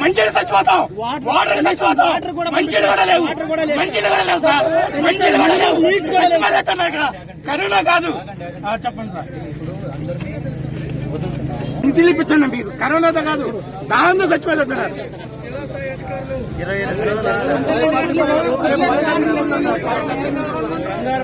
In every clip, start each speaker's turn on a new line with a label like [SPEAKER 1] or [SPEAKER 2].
[SPEAKER 1] మంచిగా చచ్చిపోతాం. వాటర్ చచ్చిపోతాం. మంచిగా కూడా లేవు. మంచిగా కూడా లేవు. సార్. మంచిగా కూడా లేవు. చచ్చిపోతున్నాం ఇక్కడ? కరోనా కాదు. ఆ, చెప్పండి సార్. ఇంటిని ఇప్పించండి మీకు కరోనాతో కాదు. దాంతో చచ్చిపోతున్నారు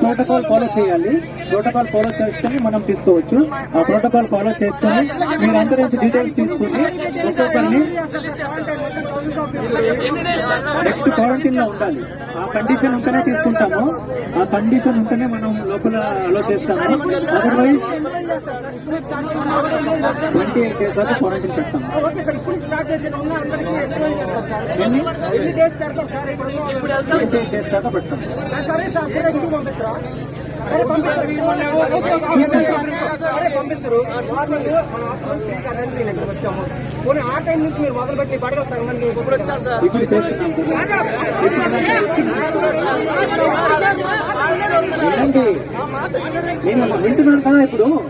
[SPEAKER 2] ప్రోటోకాల్ ఫాలో చేయాలి. ప్రోటోకాల్ ఫాలో చేసుకుని మనం తీసుకోవచ్చు. ఆ ప్రోటోకాల్ ఫాలో చేసుకుని మీరందరి నుంచి డీటెయిల్స్ తీసుకుని ఒక్కొక్కరిని నెక్స్ట్ క్వారంటైన్లో ఉండాలి. ఆ కండిషన్ ఉంటేనే తీసుకుంటాము. ఆ కండిషన్ ఉంటేనే మనం లోపల అలో చేస్తాము. Otherwise twenty eight days quarantine పెడతాము. ఎయిట్ డేస్ దాకా పెడతాం
[SPEAKER 3] పోనీ ఆ టైం నుంచి మీరు మొదలు పెట్టి పడగలుగుతారు మరి మీకు ఇప్పుడు వచ్చారు సార్
[SPEAKER 2] ఇప్పుడు